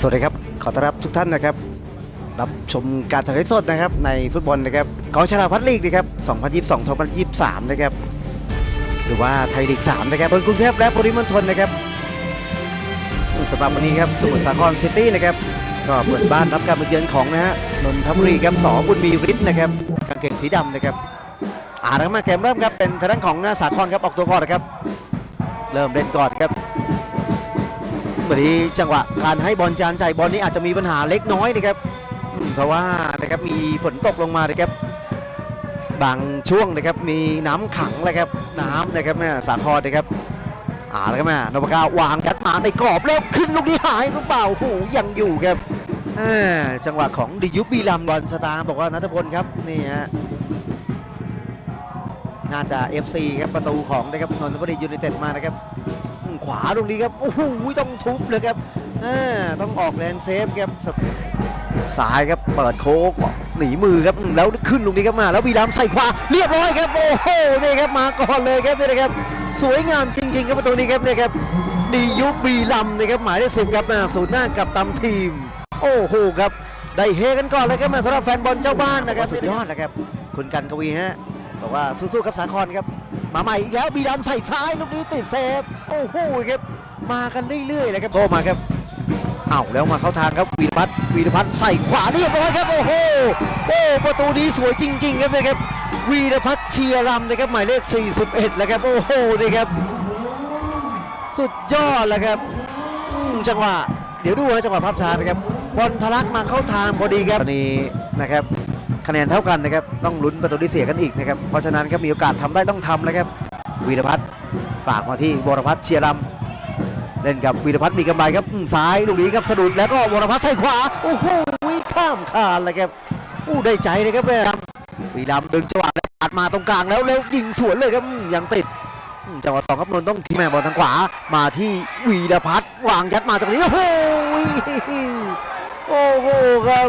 สวัสดีครับ ขอต้อนรับทุกท่านนะครับ รับชมการถ่ายทอดสดนะครับในฟุตบอลนะครับกองชลาพัฒน์ลีกนะครับ2022-2023 นะครับ หรือว่าไทยลีก 3 นะครับบนกรุงเทพและปริมณฑลนะครับสำหรับวันนี้ครับสมุทรสาครซิตี้นะครับก็เปิดบ้านรับการมาเยือนของนะฮะนนทบุรีครับสอบุญมีฤทธิ์นะครับกางเกงสีดำนะครับอ่าแล้วมาเกมเริ่มครับเป็นทางด้านของน้าสาครครับออกตัวก่อนนะครับ เริ่มเล่นก่อนครับ วันนี้จังหวะการให้บอลจานใจบอลนี้อาจจะมีปัญหาเล็กน้อยนะครับ เพราะว่านะครับมีฝนตกลงมานะครับ บางช่วงนะครับมีน้ำขังเลยครับน้ำนะครับแม่สาครนะครับอ่าแล้วก็แม่นพก้าววางยัดมาในกรอบแล้วขึ้นลูกนี้หายหรือเปล่าโอ้โหยังอยู่ครับจังหวะของดิยุบบีลัมบอลสตาร์บอกว่านัทพลครับนี่ฮะน่าจะ FC ครับประตูของนะครับนนทบุรียูไนเต็ดมานะครับ ขวาตรงนี้ครับโอ้โหต้องทุบเลยครับต้องออกแรงเซฟครับซ้ายครับเปิดโค้งหนีมือครับแล้วขึ้นตรงนี้ครับมาแล้ววีรามใส่ขวาเรียบร้อยครับโอ้โหนี่ครับมาก่อนเลยครับนี่นะครับ สวยงามจริง ๆ ครับประตูนี้ครับนี่ครับดียุบวีลัมนะครับหมายเลขสิบครับมาศูนย์หน้ากับตำทีม โอ้โหครับได้เฮกันก่อนเลยครับมาสำหรับแฟนบอลเจ้าบ้านนะครับสุดยอดนะครับคุณกันกวีฮะ บอกว่าสู้ๆครับสาครครับ มาใหม่อีกแล้วบีดันใส่ซ้ายลูกนี้ติดเซฟโอ้โหครับมากันเรื่อยๆเลยครับโทมาครับเอ้าแล้วมาเข้าทางครับวีรพัฒน์วีรพัฒน์ใส่ขวาเรียบร้อยครับโอ้โหโอ้ประตูนี้สวยจริง ๆ ครับนะครับวีรพัฒน์เชียรำนะครับหมายเลข 41 แล้วครับโอ้โหนี่ครับ สุดยอดเลยครับอืมจังหวะเดี๋ยวดูนะจังหวะภาพช้านะครับบอลทะลักมาเข้าทางพอดีครับตอนนี้นะครับ คะแนนเท่ากันนะครับต้องลุ้นประตูที่เสียกันอีกนะครับเพราะฉะนั้นครับมีโอกาสทำได้ต้องทำนะครับวีรพัฒน์ฝากมาที่วรพัฒน์เชียรำเล่นกับวีรพัฒน์มีกำไรครับซ้ายลูกนี้ครับสะดุดแล้วก็วรพัฒน์ใส่ขวาโอ้โหข้ามคานเลยครับอู้ได้ใจเลยครับวีรำวีรำดึงจังหวะปาดมาตรงกลางแล้วแล้วยิงสวนเลยครับยังติดจังหวะสองครับนนต้องทีแม่บอลทางขวามาที่วีรพัฒน์วางยัดมาตรงนี้โอ้โหโอ้โหครับ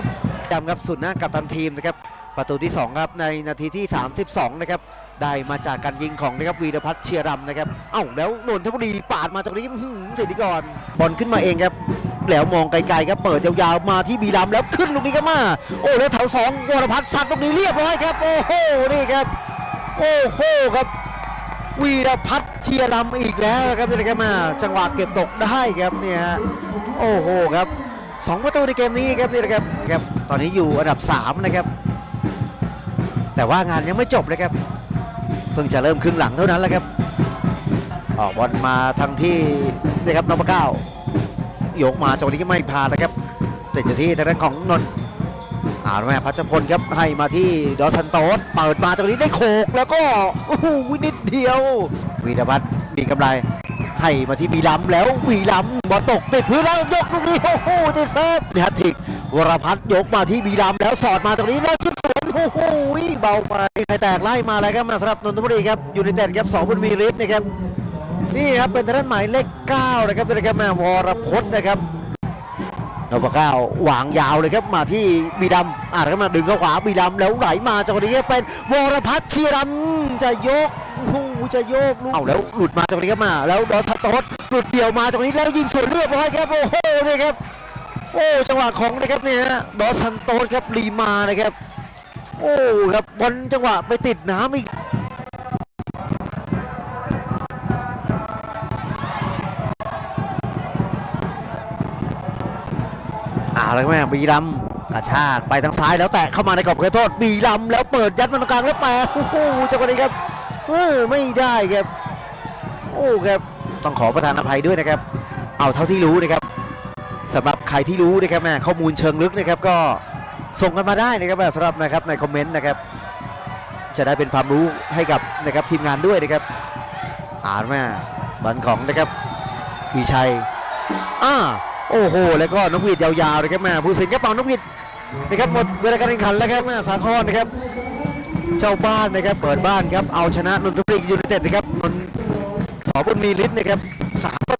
จำครับสุดหน้ากับตันทีมนะครับ ประตูที่ 2 ครับในนาทีที่ 32 นะครับ ได้มาจากการยิงของนะครับวีรพัฒน์เชียรำนะครับ เอ้าแล้วนนทบุรีปาดมาตรงนี้อื้อหือสิทธิกรบอลขึ้นมาเองครับแล้วมองไกลๆครับเปิดยาวๆมาที่บีรำแล้วขึ้นลูกนี้ก็มา โอ้แล้วแถวสองวรพัฒน์สัดตรงนี้เรียบร้อยครับ โอ้โหนี่ครับ โอ้โหครับ วีรพัฒน์เชียรำอีกแล้วครับนี่นะครับมา จังหวะเก็บตกได้ครับเนี่ยโอ้โหครับสองประตูในเกมนี้ครับนี่นะครับครับตอนนี้อยู่อันดับ 3 นะครับ แต่ว่างานยังไม่จบเลยครับ เพิ่งจะเริ่มครึ่งหลังเท่านั้นแหละครับ ออกบอลมาทางที่นี่ครับนพเก้ายกมาจังหวะนี้ก็ไม่ผ่านะครับติดอยู่ที่ทางด้านของนนท์อ่าแม่พัชพลครับให้มาที่ดอสันโตสเปิดมาตรงนี้ได้โขกแล้วก็โอ้โหนิดเดียว วีรพัฒน์มีกำไรให้มาที่บีลัมแล้วบีลัมบอลตกติดพื้นแล้วยกลูกนี้โอ้โหติดเซฟนี่ฮัตทริกวรพัฒน์ยกมาที่บีลัมแล้วสอดมาตรงนี้แล้วชุดสวนโอ้โห บาไปใครแตกไล่มาเลยครับมาสำหรับนนทบุรีครับยูไนเต็ดครับสองบุญมีฤทธิ์นะครับนี่ครับเป็นทางด้านหมายเลขเก้านะครับเป็นนะครับแม่วรพจน์นะครับนพเก้าวางยาวเลยครับมาที่บีดำอ่าแล้วก็มาดึงเข้าขวาบีดำแล้วไหลมาจังหวะนี้เป็นวรพัฒน์เชียรำจะยกจะโยกลูกเอาแล้วหลุดมาจังหวะนี้ครับมา แล้วดอสโตสหลุดเดี่ยวมาจังหวะนี้แล้วยิงสวนเรียบร้อยครับโอ้โหนี่ครับโอ้จังหวะของนะครับเนี่ยฮะดอสันโตสครับรีมานะครับ โอ้ครับบอลจังหวะไปติดน้ำอีกอาแล้วแม่บีลำกระชากไปทางซ้ายแล้วแตะเข้ามาในกรอบเขตโทษบีลำแล้วเปิดยัดมาตรงกลางแล้วแปะโอ้โหจังหวะนี้ครับเออไม่ได้ครับโอ้ครับต้องขอประทานอภัยด้วยนะครับ เอาเท่าที่รู้นะครับสำหรับใครที่รู้นะครับแม่ข้อมูลเชิงลึกนะครับก็ ส่งกันมาได้นะครับสำหรับนะครับในคอมเมนต์นะครับจะได้เป็นความรู้ให้กับนะครับทีมงานด้วยนะครับอ่านแม่บอลของนะครับพีชัยอ่าโอ้โห แล้วก็น้องหวีดยาวๆเลยครับแม่ผู้สินกระเป๋าน้องหวีดนะครับหมดเวลาการแข่งขันแล้วครับแม่สาครนะครับ เจ้าบ้านนะครับเปิดบ้านครับเอาชนะนนทบุรียูไนเต็ดนะครับนนท์สบุญมีฤทธิ์นะครับสามประ